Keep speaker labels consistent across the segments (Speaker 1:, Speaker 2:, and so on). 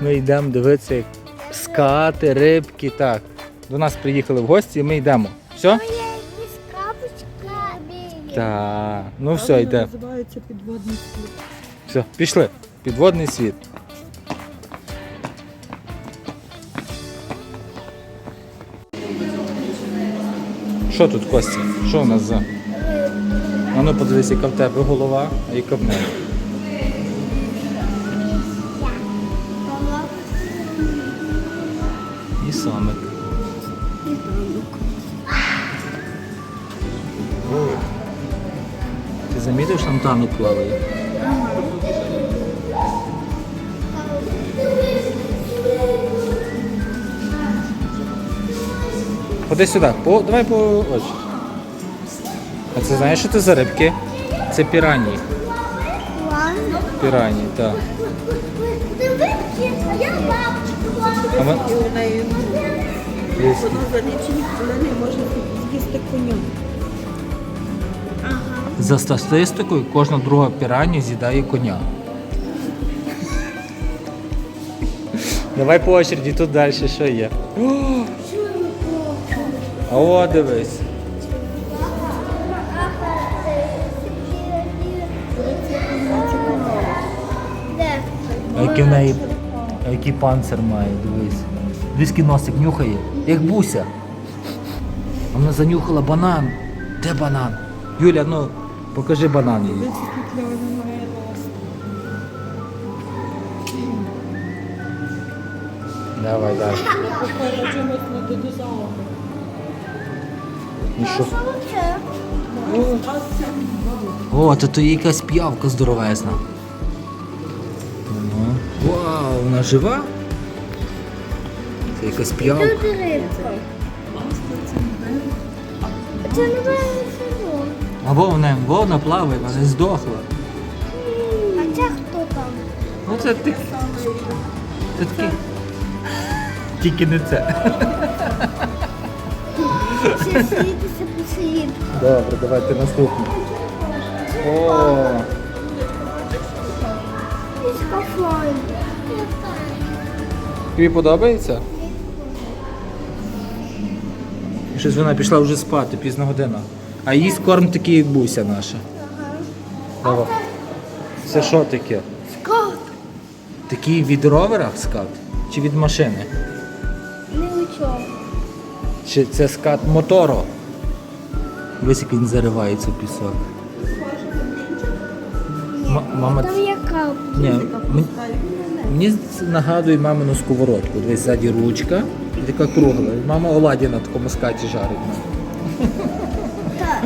Speaker 1: ми йдемо
Speaker 2: дивитися, як скати, рибки. Так. До нас приїхали в гості і ми йдемо. Все?
Speaker 1: Є якісь капочка.
Speaker 2: Так. Ну все, йде.
Speaker 3: Називається підводний світ.
Speaker 2: Все, пішли. Підводний світ. Що тут, Костя? Що у нас за? А ну подивись, яка в тебе голова, а яка в мене. Самик. О, Ти замітив, що там танок плаває? Ходи сюди, по, давай по очі. А це знаєш, що це за рибки? Це пірані. Пірані, так.
Speaker 1: А я
Speaker 2: А ми...
Speaker 3: Воно за лічені хвилини може з'їсти коня.
Speaker 2: За статистикою кожна друга піраня з'їдає коня. Давай по очереді, тут далі що є. А о, дивись.
Speaker 1: Де?
Speaker 2: А який в неї, а який панцир має, дивись. Дивись, носик нюхає, як буся. Вона занюхала банан. Де банан? Юля, ну покажи банан їй. Давай?
Speaker 3: А це
Speaker 2: О, то є якась п'явка здоровезна. Вау, вона жива? Це якась п'явка.
Speaker 1: Тут рибка. Це не село.
Speaker 2: А вона, вона плаває, вона здохла.
Speaker 1: А це хто там?
Speaker 2: Ну це ти. Це такі. Тільки не це.
Speaker 1: Ще світиться по.
Speaker 2: Добре, давайте наступне. О, тобі подобається? Щось вона пішла вже спати, пізна година. А їсть корм такий, як буся наша. Давай. Це що таке?
Speaker 1: Скот.
Speaker 2: Такий від ровера скат? Чи від машини?
Speaker 1: Не нічого.
Speaker 2: Чи це скат моторо? Ось як він заривається в пісок. М- мама,
Speaker 1: Там
Speaker 2: ні, м- мені нагадує мамину сковородку. Дивись, ззаді ручка така кругла. Мама оладі на такому скаті жарить.
Speaker 1: Так.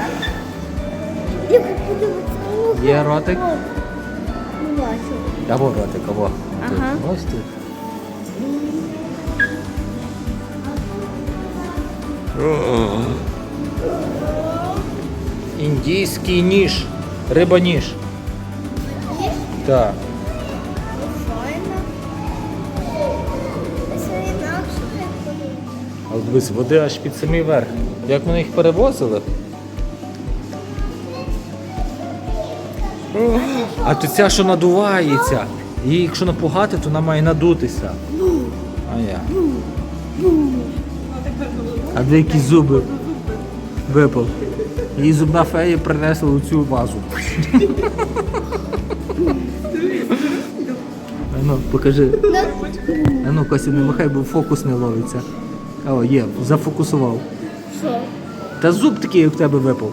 Speaker 2: Є ротик?
Speaker 1: Не бачу.
Speaker 2: Або ротик, або.
Speaker 1: Ага.
Speaker 2: Ось тут. Індійський ніж. Риба ніж. Так. Дивись, води аж під самий верх. Як вони їх перевозили? А то ця, що надувається. Її, якщо напугати, то вона має надутися. А я. А де які зуби випав. Її зубна фея принесла у цю вазу. А ну, покажи. А ну, Костя, не махай, бо фокус не ловиться. О, є, зафокусував.
Speaker 1: Що?
Speaker 2: Та зуб такий, як в тебе випав.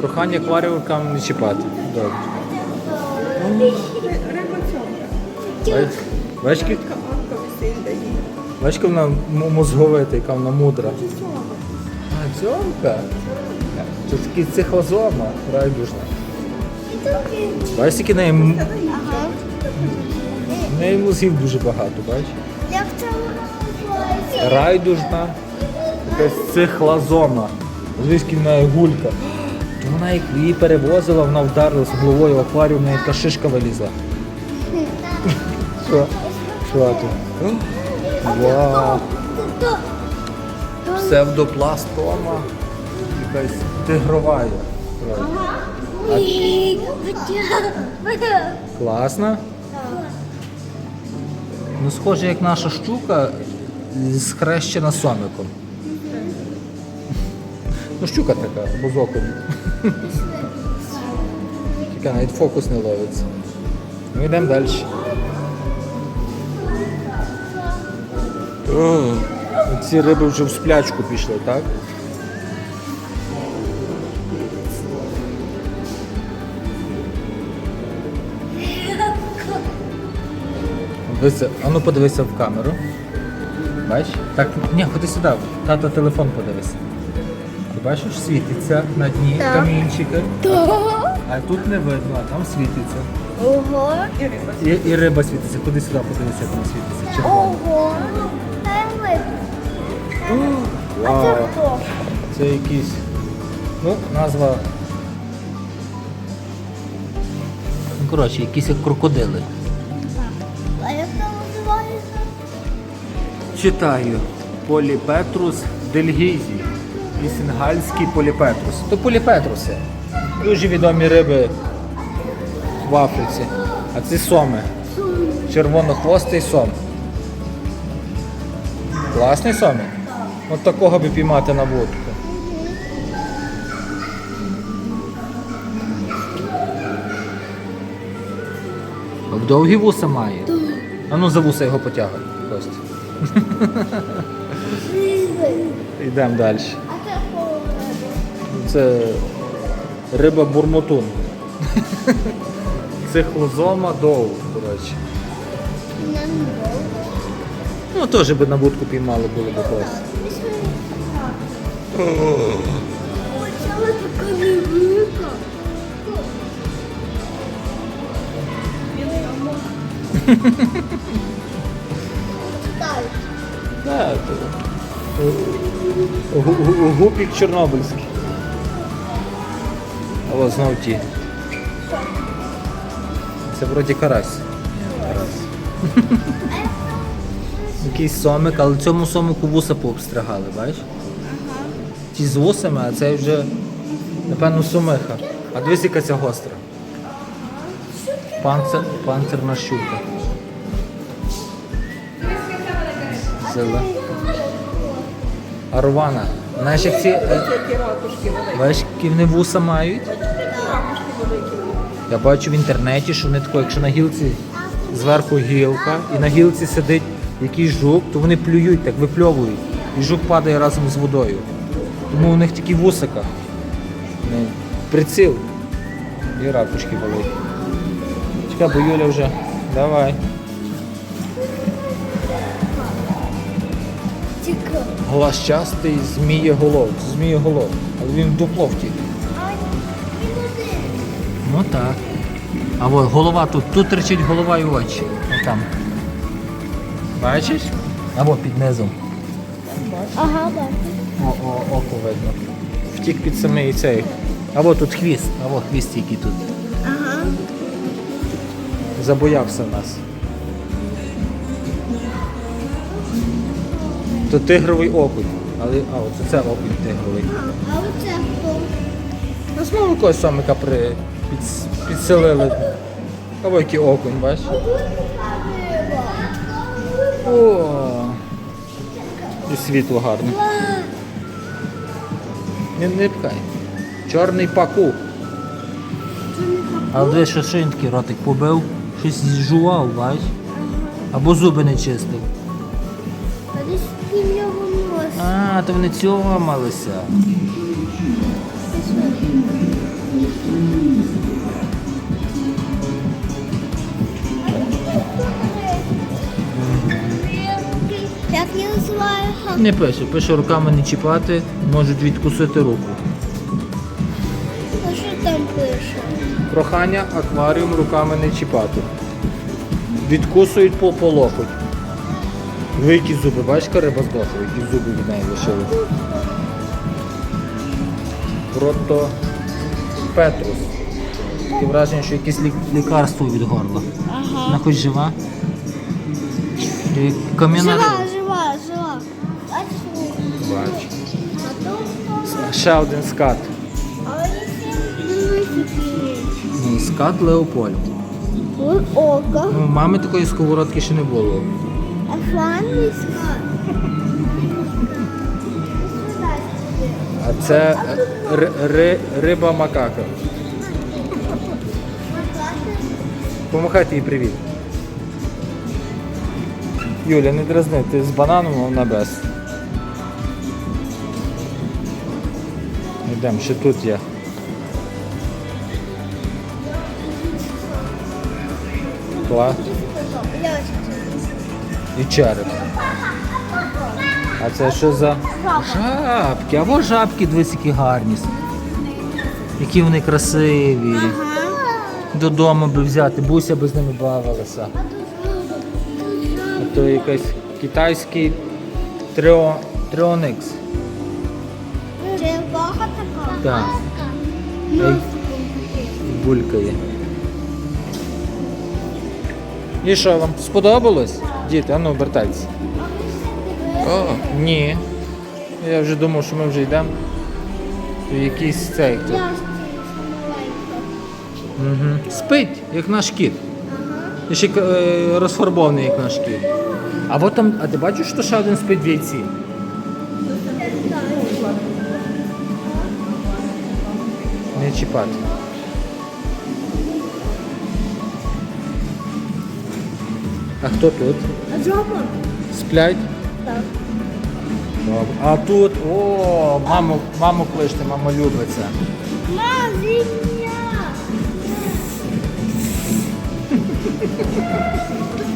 Speaker 2: Прохання акваріумкам не чіпати. Добре. Бач- Бачки? Бачки вона м- мозговита, яка вона мудра. А, цьомка. Це такий цихозома, райдужна. Бачиш, які в неї, м-
Speaker 1: Ага.
Speaker 2: в неї мозгів дуже багато, бачиш? Райдужна, якась цихлазома. Звідки в неї гулька. То вона як її перевозила, вона вдарилася головою в акваріум, в неї така шишка вилізла. Що? Що тут? Вау! Псевдопластома. Якась тигрова.
Speaker 1: Ага.
Speaker 2: Ну, схоже, як наша щука схрещена сомиком. Ну, щука така, або з оком. Чекай, навіть фокус не ловиться. Ми йдемо далі. Ці риби вже в сплячку пішли, так? Дивися, а ну подивися в камеру. Бачиш? Так, ні, ходи сюди. Тата телефон подивися. Ти бачиш, світиться на дні
Speaker 1: Так.
Speaker 2: камінчики, а тут не видно, а там світиться.
Speaker 1: Ого.
Speaker 3: І риба.
Speaker 2: І, риба світиться. Ходи сюди, подивися, як вона світиться. Червона.
Speaker 1: Ого. Дай видно. А це
Speaker 2: Вау.
Speaker 1: хто?
Speaker 2: Це якийсь. Ну, назва. Ну, коротше, якісь як крокодили.
Speaker 1: А як це називається?
Speaker 2: Читаю. Поліпетрус дельгізі. Лісінгальський поліпетрус. То поліпетруси. Дуже відомі риби в Африці. А це соми. Червонохвостий сом. Класний сомик? От такого би піймати на вудку. Довгі вуса має. А ну за вуса його потягай. Костя. Йдемо далі.
Speaker 1: Це
Speaker 2: риба бурмотун. Цихлозома доу, коротше. Ну, теж би на вудку піймали було б класно.
Speaker 1: Почала
Speaker 2: то... Гу- гу- Гупік Чорнобильський. А ось знов ті. Це вроді карась. Карась. Якийсь сомик, але цьому сомику вуса пообстригали, бачиш? Ті з вусами, а це вже, напевно, сумиха. А дивись, яка ця гостра. Панцир, панцирна щука. Зелена. Арвана. Знаєш, як ці. е,
Speaker 3: ракушки
Speaker 2: вони вуса мають? Я бачу в інтернеті, що вони тако, якщо на гілці зверху гілка, і на гілці сидить якийсь жук, то вони плюють, так випльовують. І жук падає разом з водою. Тому у них такі вусика. Ну, Приціл. І ракушки великі. Чекай, бо Юля вже. Давай.
Speaker 1: Цікаво.
Speaker 2: Глазчастий змієголов. Змієголов. Але він в дупло втік. Ну так. А от голова тут. Тут тричить голова і очі. Отам. Бачиш? Або під низом.
Speaker 1: Ага, бачу.
Speaker 2: О, о, око видно. Втік під самий цей. Або тут хвіст. Або хвіст який тут.
Speaker 1: Ага.
Speaker 2: Забоявся нас. То тигровий окунь. Але, а, оце це окунь тигровий.
Speaker 1: А оце хто?
Speaker 2: Ну, знову якогось самика при, під, підселили. Або який окунь, бачиш? О, і світло гарне. Не, не пхай. Чорний паку. Але дивись, що він такий ротик побив, щось зжував, бач? Або зуби не чистив.
Speaker 1: А,
Speaker 2: то вони цьомалися.
Speaker 1: Як я називаю?
Speaker 2: Не пише, пише руками не чіпати, можуть відкусити руку.
Speaker 1: А що там пише?
Speaker 2: Прохання акваріум руками не чіпати. Відкусують по, по локоть. Ви які зуби, бачиш, яка риба здохла, які зуби від неї лишили. Прото Петрус. Таке враження, що якесь лі- лікарство від горла.
Speaker 1: Ага.
Speaker 2: Вона хоч жива. І Кам'яна
Speaker 1: Жива,
Speaker 2: риба.
Speaker 1: жива, жива. Бачиш?
Speaker 2: Бач. Ще один скат.
Speaker 1: Вони.
Speaker 2: Скат Леопольд.
Speaker 1: Ось.
Speaker 2: Ну, мами такої сковородки ще не було.
Speaker 1: А
Speaker 2: це ри- ри- риба макака. Помахайте їй привіт. Юля, не дразни, ти з бананом, вона без. Йдемо, ще тут є. Клас. І череп. А це що за жабки? А во жабки дивись, які гарні. Які вони красиві. Додому би взяти, буся би з ними бавилася. А то якийсь китайський трио, тріоникс.
Speaker 1: Черепаха така.
Speaker 2: Так. Булькає. І що вам сподобалось? Діти, а ну обертайтеся. О, ні. Я вже думав, що ми вже йдемо. То якийсь цей. Угу. Спить, як наш кіт. І ще е, розфарбований, як наш кіт. А от там, а ти бачиш, що ще один спить в яйці? Не чіпати. А хто тут?
Speaker 1: А жопа?
Speaker 2: Сплять?
Speaker 1: Так.
Speaker 2: Добре. А тут, о, маму, маму кличте, мама любить це.
Speaker 1: Мазиня!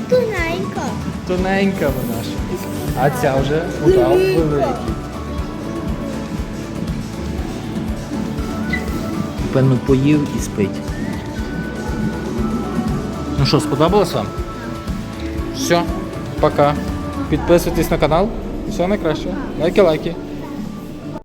Speaker 1: Тоненько.
Speaker 2: Тоненька вона ж. А ця вже удав великий. Певно, поїв і спить. Ну що, сподобалось вам? Все, пока. Підписуйтесь на канал. Все найкраще. Лайки-лайки.